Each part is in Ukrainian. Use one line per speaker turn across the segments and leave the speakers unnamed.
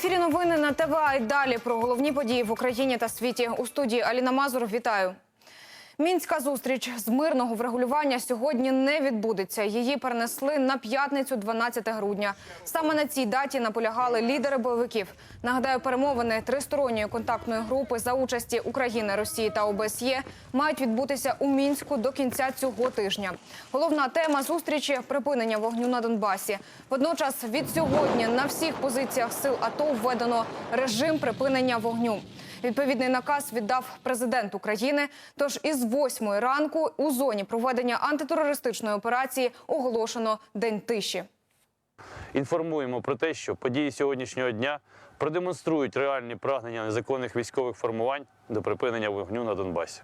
ефірі новини на ТВА і далі про головні події в Україні та світі. У студії Аліна Мазур. Вітаю. Мінська зустріч з мирного врегулювання сьогодні не відбудеться. Її перенесли на п'ятницю, 12 грудня. Саме на цій даті наполягали лідери бойовиків. Нагадаю, перемовини тристоронньої контактної групи за участі України, Росії та ОБСЄ мають відбутися у мінську до кінця цього тижня. Головна тема зустрічі припинення вогню на Донбасі. Водночас від сьогодні на всіх позиціях сил АТО введено режим припинення вогню. Відповідний наказ віддав президент України. Тож із восьмої ранку у зоні проведення антитерористичної операції оголошено день тиші.
Інформуємо про те, що події сьогоднішнього дня продемонструють реальні прагнення незаконних військових формувань до припинення вогню на Донбасі.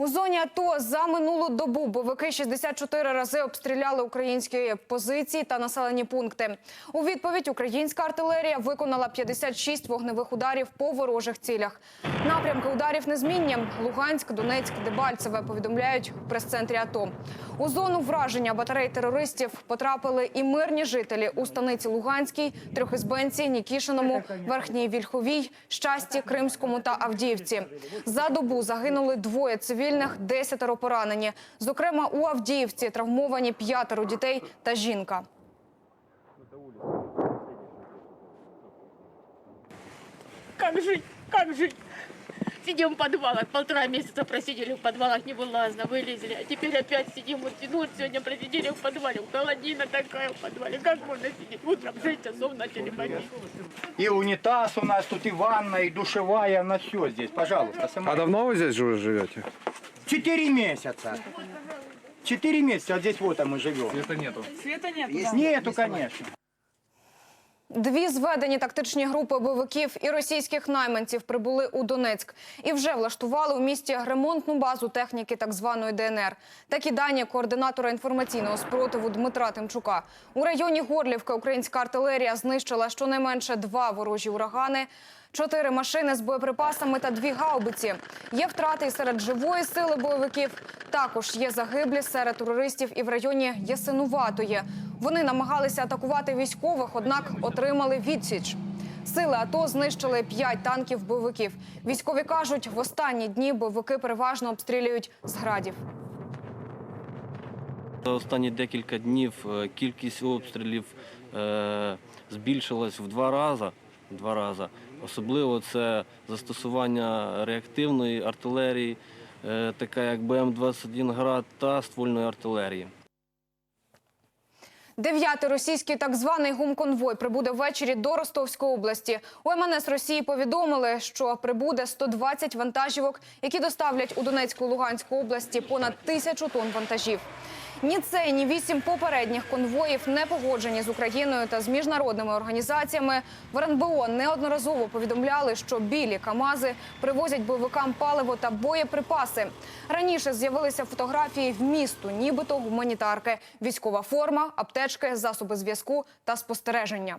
У зоні АТО за минулу добу бойовики 64 рази обстріляли українські позиції та населені пункти. У відповідь українська артилерія виконала 56 вогневих ударів по ворожих цілях. Напрямки ударів незмінні. Луганськ, Донецьк, Дебальцеве повідомляють в прес-центрі АТО. У зону враження батарей терористів потрапили і мирні жителі у станиці Луганській, Трьохізбенці, Нікішиному, Верхній Вільховій, Щасті, Кримському та Авдіївці. За добу загинули двоє цивільних, десятеро поранені. Зокрема, у Авдіївці травмовані п'ятеро дітей та жінка.
Як жити? Як жить? Сидим в подвалах, полтора месяца просидели в подвалах, не вылазно, вылезли. А теперь опять сидим, вот, ну, вот сегодня просидели в подвале, холодина такая в подвале. Как можно сидеть? Утром в 6 часов начали бомбить.
И унитаз у нас тут, и ванна, и душевая, на все здесь. Пожалуйста,
А
сама.
давно вы здесь уже живете?
Четыре месяца. Четыре месяца, а здесь вот а мы живем.
Это нету.
Нету, конечно.
Дві зведені тактичні групи бойовиків і російських найманців прибули у Донецьк і вже влаштували у місті ремонтну базу техніки так званої ДНР. Такі дані координатора інформаційного спротиву Дмитра Тимчука. У районі Горлівка. українська артилерія знищила щонайменше два ворожі урагани. Чотири машини з боєприпасами та дві гаубиці. Є втрати серед живої сили бойовиків. Також є загиблі серед терористів і в районі Ясинуватої. Вони намагалися атакувати військових, однак отримали відсіч. Сили АТО знищили п'ять танків бойовиків. Військові кажуть, в останні дні бойовики переважно обстрілюють з градів.
За останні декілька днів е, кількість обстрілів е, збільшилась в два рази. Два рази. Особливо це застосування реактивної артилерії, е, така як БМ-21 град та ствольної артилерії.
Дев'ятий російський так званий гумконвой прибуде ввечері до Ростовської області. У МНС Росії повідомили, що прибуде 120 вантажівок, які доставлять у Донецьку і Луганську області понад тисячу тонн вантажів. Ні цей, ні вісім попередніх конвоїв не погоджені з Україною та з міжнародними організаціями. В РНБО неодноразово повідомляли, що білі Камази привозять бойовикам паливо та боєприпаси. Раніше з'явилися фотографії вмісту, нібито гуманітарки, військова форма, аптечки, засоби зв'язку та спостереження.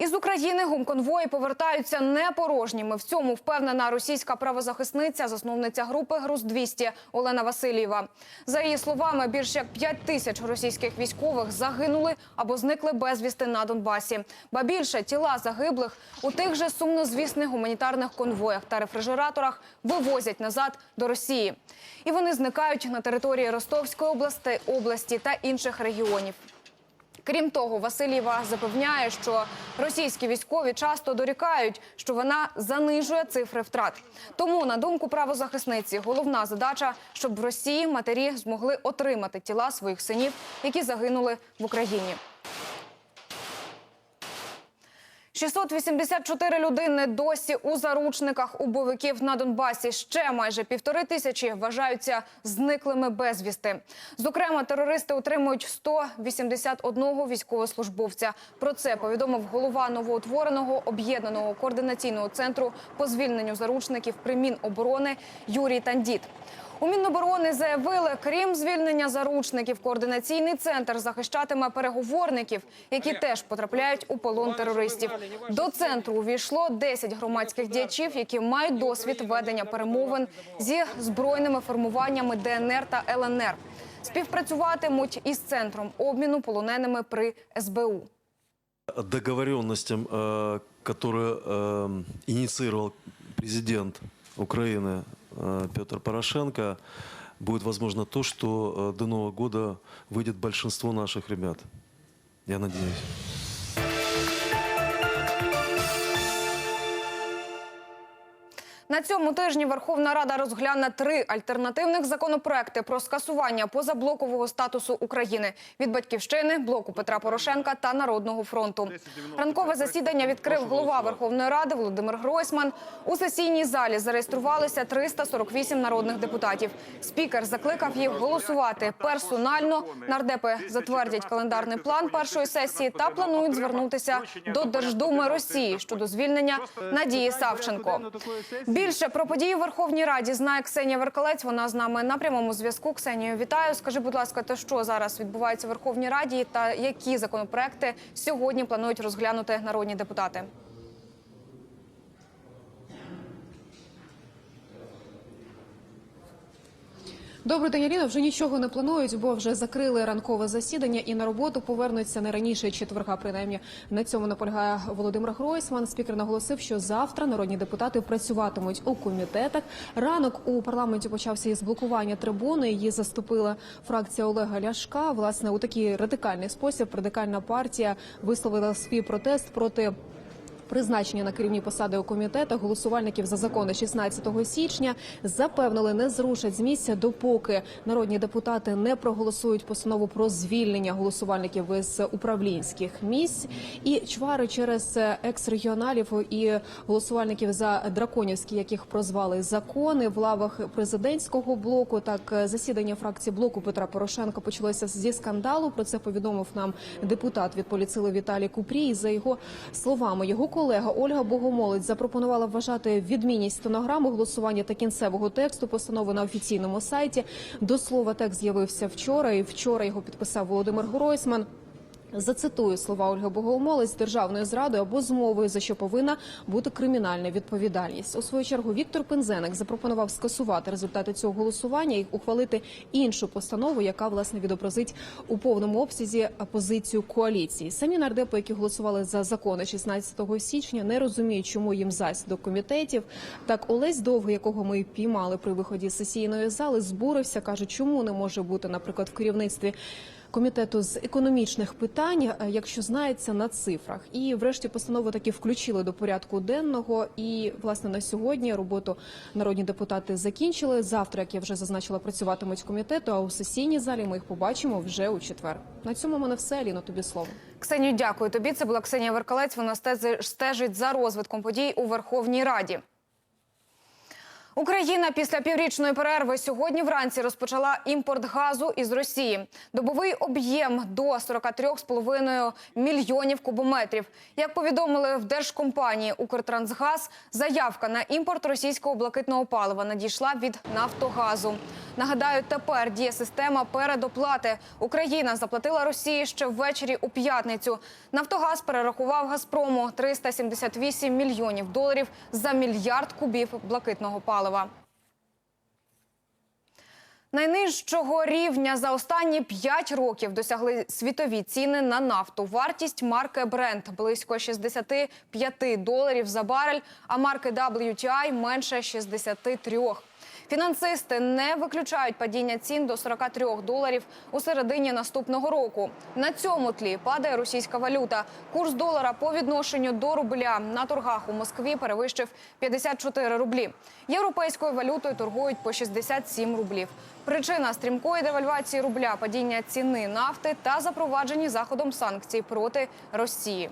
Із України гумконвої повертаються не порожніми. В цьому впевнена російська правозахисниця, засновниця групи Груз 200 Олена Васильєва. За її словами, більш як 5 тисяч російських військових загинули або зникли безвісти на Донбасі. Ба більше тіла загиблих у тих же сумнозвісних гуманітарних конвоях та рефрижераторах вивозять назад до Росії. І вони зникають на території Ростовської області, області та інших регіонів. Крім того, Васильєва запевняє, що російські військові часто дорікають, що вона занижує цифри втрат. Тому, на думку правозахисниці, головна задача, щоб в Росії матері змогли отримати тіла своїх синів, які загинули в Україні. 684 людини досі у заручниках у бойовиків на Донбасі. Ще майже півтори тисячі вважаються зниклими безвісти. Зокрема, терористи утримують 181 військовослужбовця. Про це повідомив голова новоутвореного об'єднаного координаційного центру по звільненню заручників при Міноборони Юрій Тандіт. У Міноборони заявили, крім звільнення заручників, координаційний центр захищатиме переговорників, які теж потрапляють у полон терористів. До центру увійшло 10 громадських діячів, які мають досвід ведення перемовин зі збройними формуваннями ДНР та ЛНР. співпрацюватимуть із центром обміну полоненими при СБУ.
договоренностям, э, которые э, инициировал президент Украины э, Петр Порошенко, будет возможно то, что э, до Нового года выйдет большинство наших ребят. Я надеюсь.
Цьому тижні Верховна Рада розгляне три альтернативних законопроекти про скасування позаблокового статусу України від батьківщини, блоку Петра Порошенка та Народного фронту. Ранкове засідання відкрив голова Верховної Ради Володимир Гройсман. У сесійній залі зареєструвалися 348 народних депутатів. Спікер закликав їх голосувати персонально. Нардепи затвердять календарний план першої сесії та планують звернутися до Держдуми Росії щодо звільнення Надії Савченко. Більше про події в Верховній Раді знає Ксенія Веркалець. Вона з нами на прямому зв'язку. Ксенію, вітаю. Скажи, будь ласка, те, що зараз відбувається в Верховній Раді та які законопроекти сьогодні планують розглянути народні депутати?
Добрий день, Аліна. Вже нічого не планують, бо вже закрили ранкове засідання і на роботу повернуться не раніше четверга. Принаймні на цьому наполягає Володимир Гройсман. Спікер наголосив, що завтра народні депутати працюватимуть у комітетах. Ранок у парламенті почався із блокування трибуни. Її заступила фракція Олега Ляшка. Власне, у такий радикальний спосіб радикальна партія висловила свій протест проти. Призначення на керівні посади у комітетах голосувальників за закони 16 січня запевнили, не зрушать з місця, допоки народні депутати не проголосують постанову про звільнення голосувальників із управлінських місць. І чвари через екс-регіоналів і голосувальників за драконівські, яких прозвали закони в лавах президентського блоку. Так засідання фракції блоку Петра Порошенка почалося зі скандалу. Про це повідомив нам депутат від поліцили Віталій Купрій. За його словами, його колега Ольга Богомолець запропонувала вважати відмінність стенограми голосування та кінцевого тексту постанови на офіційному сайті. До слова, текст з'явився вчора, і вчора його підписав Володимир Гройсман. Зацитую слова Ольги Богомолець державною зрадою або змовою, за що повинна бути кримінальна відповідальність. У свою чергу Віктор Пензеник запропонував скасувати результати цього голосування і ухвалити іншу постанову, яка власне відобразить у повному обсязі позицію коаліції. Самі нардепи, які голосували за закони 16 січня, не розуміють, чому їм зась до комітетів. Так Олесь Довгий, якого ми піймали при виході з сесійної зали, збурився, каже, чому не може бути, наприклад, в керівництві комітету з економічних питань, е, якщо знається на цифрах. І врешті постанову таки включили до порядку денного. І власне на сьогодні роботу народні депутати закінчили. Завтра, як я вже зазначила, працюватимуть комітету. А у сесійній залі ми їх побачимо вже у четвер. На цьому мене все. Аліно, тобі слово.
Ксенію, дякую тобі. Це була Ксенія Веркалець. Вона стежить за розвитком подій у Верховній Раді. Україна після піврічної перерви сьогодні вранці розпочала імпорт газу із Росії. Добовий об'єм до 43,5 мільйонів кубометрів. Як повідомили в держкомпанії Укртрансгаз, заявка на імпорт російського блакитного палива надійшла від Нафтогазу. Нагадаю, тепер діє система передоплати. Україна заплатила Росії ще ввечері у п'ятницю. Нафтогаз перерахував Газпрому 378 мільйонів доларів за мільярд кубів блакитного палива. Найнижчого рівня за останні 5 років досягли світові ціни на нафту. Вартість марки Brent – близько 65 доларів за барель, а марки WTI – менше 63. Фінансисти не виключають падіння цін до 43 доларів у середині наступного року. На цьому тлі падає російська валюта. Курс долара по відношенню до рубля на торгах у Москві перевищив 54 рублі. Європейською валютою торгують по 67 рублів. Причина стрімкої девальвації рубля, падіння ціни нафти та запроваджені заходом санкцій проти Росії.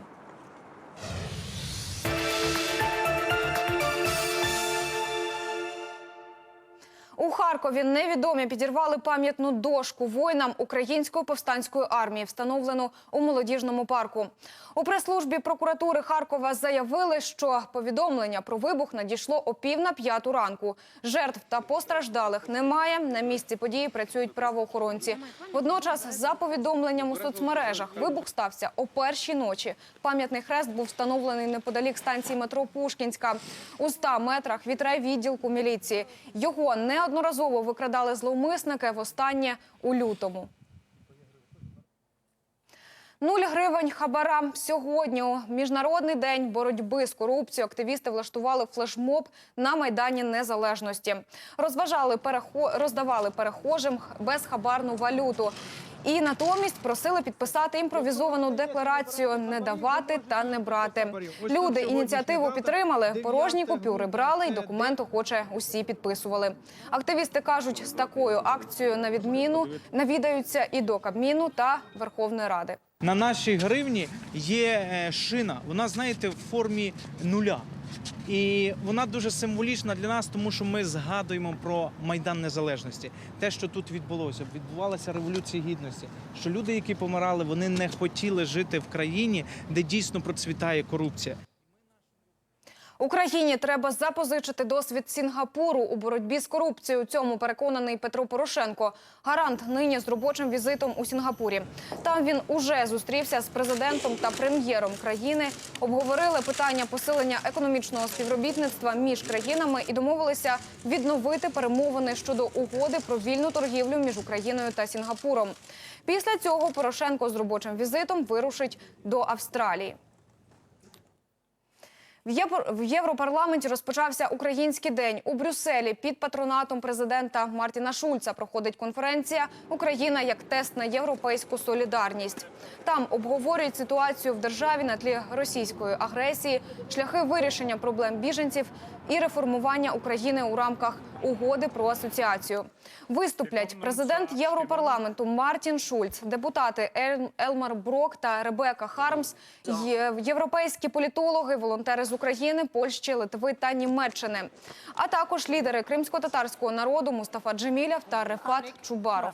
У Харкові невідомі підірвали пам'ятну дошку воїнам української повстанської армії, встановлену у молодіжному парку. У прес-службі прокуратури Харкова заявили, що повідомлення про вибух надійшло о пів на п'яту ранку. Жертв та постраждалих немає. На місці події працюють правоохоронці. Водночас, за повідомленням у соцмережах, вибух стався о першій ночі. Пам'ятний хрест був встановлений неподалік станції метро Пушкінська у 100 метрах від райвідділку міліції. Його не неодноразово викрадали зловмисники, востаннє у лютому. Нуль гривень хабара сьогодні. У міжнародний день боротьби з корупцією активісти влаштували флешмоб на майдані Незалежності. Розважали перехо... роздавали перехожим безхабарну валюту. І натомість просили підписати імпровізовану декларацію не давати та не брати. Люди ініціативу підтримали. Порожні купюри брали, і документ охоче усі підписували. Активісти кажуть, з такою акцією на відміну навідаються і до Кабміну та Верховної Ради.
На нашій гривні є е, шина. Вона, знаєте, в формі нуля. І вона дуже символічна для нас, тому що ми згадуємо про Майдан Незалежності. Те, що тут відбулося, відбувалася революція гідності. Що люди, які помирали, вони не хотіли жити в країні, де дійсно процвітає корупція.
Україні треба запозичити досвід Сінгапуру у боротьбі з корупцією. Цьому переконаний Петро Порошенко. Гарант нині з робочим візитом у Сінгапурі. Там він уже зустрівся з президентом та прем'єром країни. Обговорили питання посилення економічного співробітництва між країнами і домовилися відновити перемовини щодо угоди про вільну торгівлю між Україною та Сінгапуром. Після цього Порошенко з робочим візитом вирушить до Австралії. В Європарламенті розпочався український день у Брюсселі. Під патронатом президента Мартіна Шульца проходить конференція Україна як тест на європейську солідарність. Там обговорюють ситуацію в державі на тлі російської агресії, шляхи вирішення проблем біженців і реформування України у рамках угоди про асоціацію. Виступлять президент Європарламенту Мартін Шульц, депутати Ел- Елмар Брок та Ребека Хармс, європейські політологи, волонтери з України, Польщі, Литви та Німеччини, а також лідери кримсько-татарського народу Мустафа Джемілєв та Рефат Чубаров.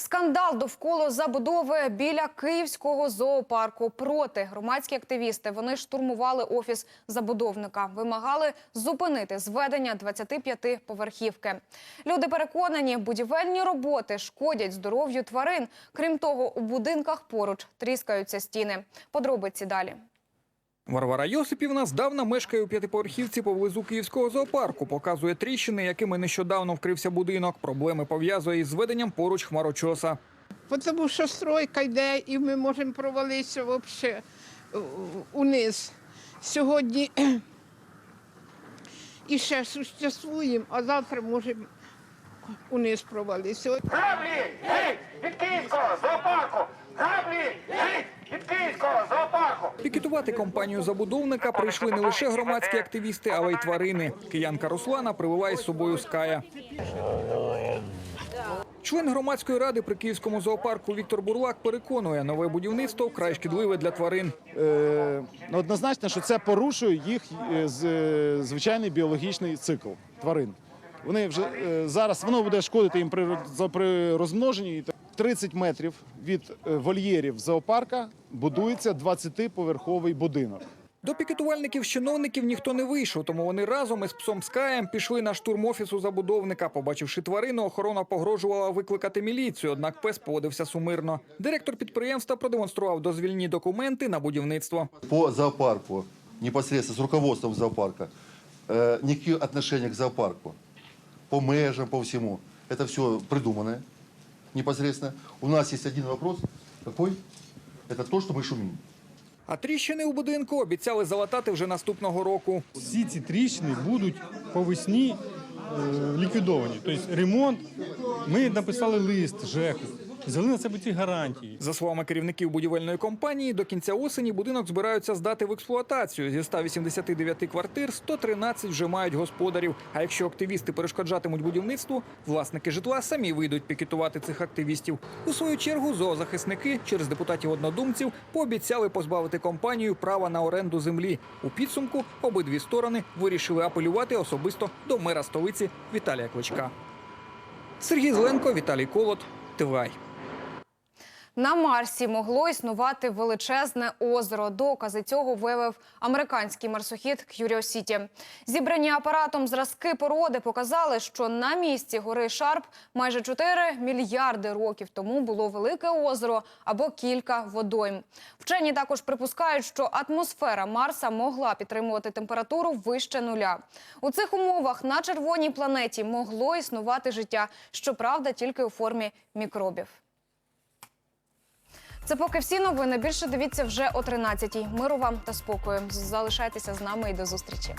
Скандал довкола забудови біля київського зоопарку. Проти громадські активісти вони штурмували офіс забудовника, вимагали зупинити зведення 25-поверхівки. Люди переконані, будівельні роботи шкодять здоров'ю тварин. Крім того, у будинках поруч тріскаються стіни. Подробиці далі.
Варвара Йосипівна здавна мешкає у п'ятиповерхівці поблизу київського зоопарку. Показує тріщини, якими нещодавно вкрився будинок. Проблеми пов'язує із зведенням поруч хмарочоса.
Бо Тому що стройка йде, і ми можемо провалитися взагалі униз. Сьогодні і ще существуємо, а завтра можемо униз провалитися.
Від київського зоопарку! Граблі! Від київського зоопарку!
Пікетувати компанію забудовника прийшли не лише громадські активісти, але й тварини. Киянка Руслана привела із собою ская. Член громадської ради при київському зоопарку Віктор Бурлак переконує, нове будівництво вкрай шкідливе для тварин.
Е, однозначно, що це порушує їх е, е, звичайний біологічний цикл тварин. Вони вже е, зараз воно буде шкодити їм при, при розмноженні. І 30 метрів від е, вольєрів зоопарка будується 20-поверховий будинок.
До пікетувальників чиновників ніхто не вийшов, тому вони разом із псом Скаєм пішли на штурм офісу забудовника. Побачивши тварину, охорона погрожувала викликати міліцію, однак пес поводився сумирно. Директор підприємства продемонстрував дозвільні документи на будівництво.
по зоопарку, непосредственно с руководством зоопарка, э, никаких отношений к зоопарку, по межам, по всему. Это все придуманное непосредственно. У нас есть один вопрос. Какой? Это то, что мы шумим.
А тріщини у будинку обіцяли залатати вже наступного року.
Всі ці тріщини будуть по весні е, ліквідовані. Тобто ремонт. Ми написали лист ЖЕКу, взяли на себе ці гарантії.
За словами керівників будівельної компанії, до кінця осені будинок збираються здати в експлуатацію. Зі 189 квартир 113 вже мають господарів. А якщо активісти перешкоджатимуть будівництву, власники житла самі вийдуть пікетувати цих активістів. У свою чергу зоозахисники через депутатів однодумців пообіцяли позбавити компанію права на оренду землі. У підсумку обидві сторони вирішили апелювати особисто до мера столиці Віталія Кличка. Сергій Зеленко, Віталій Колот, ТВАЙ.
На Марсі могло існувати величезне озеро. Докази цього виявив американський марсохід Curiosity. Зібрані апаратом зразки породи показали, що на місці гори Шарп майже 4 мільярди років тому було велике озеро або кілька водойм. Вчені також припускають, що атмосфера Марса могла підтримувати температуру вище нуля. У цих умовах на червоній планеті могло існувати життя, щоправда, тільки у формі мікробів. Це поки всі новини. Більше дивіться вже о 13-й. Миру вам та спокою. Залишайтеся з нами і до зустрічі.